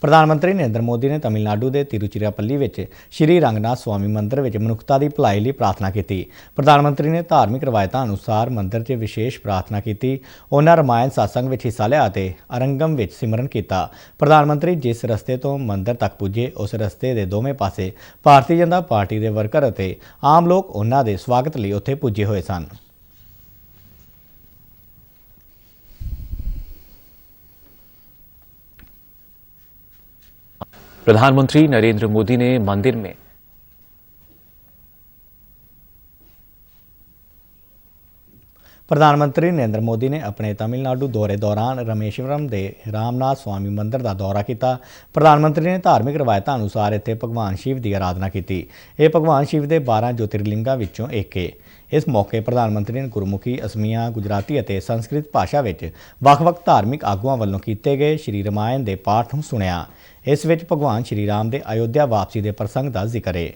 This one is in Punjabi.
ਪ੍ਰਧਾਨ ਮੰਤਰੀ ਨਰਿੰਦਰ ਮੋਦੀ ਨੇ ਤਮਿਲਨਾਡੂ ਦੇ ਤਿਰੂਚਿਰਾਪੱਲੀ ਵਿੱਚ ਸ਼੍ਰੀ ਰੰਗਨਾਥ ਸਵਾਮੀ ਮੰਦਿਰ ਵਿੱਚ ਮਨੁੱਖਤਾ ਦੀ ਭਲਾਈ ਲਈ ਪ੍ਰਾਰਥਨਾ ਕੀਤੀ। ਪ੍ਰਧਾਨ ਮੰਤਰੀ ਨੇ ਧਾਰਮਿਕ ਰਵਾਇਤਾਂ ਅਨੁਸਾਰ ਮੰਦਿਰ 'ਚ ਵਿਸ਼ੇਸ਼ ਪ੍ਰਾਰਥਨਾ ਕੀਤੀ, ਉਹਨਾਂ ਰਮਾਇਣ satsang ਵਿੱਚ ਹਿੱਸਾ ਲਿਆ ਅਤੇ ਅਰੰਗਮ ਵਿੱਚ ਸਿਮਰਨ ਕੀਤਾ। ਪ੍ਰਧਾਨ ਮੰਤਰੀ ਜਿਸ ਰਸਤੇ ਤੋਂ ਮੰਦਿਰ ਤੱਕ ਪੁੱਜੇ, ਉਸ ਰਸਤੇ ਦੇ ਦੋਵੇਂ ਪਾਸੇ ਭਾਰਤੀ ਜਨਤਾ ਪਾਰਟੀ ਦੇ ਵਰਕਰ ਅਤੇ ਆਮ ਲੋਕ ਉਹਨਾਂ ਦੇ ਸਵਾਗਤ ਲਈ ਉੱਥੇ ਪੁੱਜੇ ਹੋਏ ਸਨ। प्रधानमंत्री नरेंद्र मोदी ने मंदिर में ਪ੍ਰਧਾਨ ਮੰਤਰੀ ਨਰਿੰਦਰ ਮੋਦੀ ਨੇ ਆਪਣੇ ਤਾਮਿਲਨਾਡੂ ਦੌਰੇ ਦੌਰਾਨ ਰਮੇਸ਼ਵਰਮ ਦੇ ਰਾਮਨਾਥ ਸਵਾਮੀ ਮੰਦਿਰ ਦਾ ਦੌਰਾ ਕੀਤਾ। ਪ੍ਰਧਾਨ ਮੰਤਰੀ ਨੇ ਧਾਰਮਿਕ ਰਵਾਇਤਾਂ ਅਨੁਸਾਰ ਇੱਥੇ ਭਗਵਾਨ ਸ਼ਿਵ ਦੀ ਆਰਾਧਨਾ ਕੀਤੀ। ਇਹ ਭਗਵਾਨ ਸ਼ਿਵ ਦੇ 12 ਜੋਤਿਰਲਿੰਗਾਂ ਵਿੱਚੋਂ ਇੱਕ ਹੈ ਇਸ ਮੌਕੇ ਪ੍ਰਧਾਨ ਮੰਤਰੀ ਨੇ ਗੁਰਮੁਖੀ ਅਸਮੀਆਂ, ਗੁਜਰਾਤੀ ਅਤੇ ਸੰਸਕ੍ਰਿਤ ਭਾਸ਼ਾ ਵਿੱਚ ਵੱਖ-ਵੱਖ ਧਾਰਮਿਕ ਆਗੂਆਂ ਵੱਲੋਂ ਕੀਤੇ ਗਏ ਸ਼੍ਰੀ ਰਮਾਇਣ ਦੇ ਪਾਠ ਨੂੰ ਸੁਣਿਆ। ਇਸ ਵਿੱਚ ਭਗਵਾਨ ਸ਼੍ਰੀ ਰਾਮ ਦੇ ਅਯੋਧਿਆ ਵਾਪਸੀ ਦੇ ਪ੍ਰਸੰਗ ਦਾ ਜ਼ਿਕਰ ਹੈ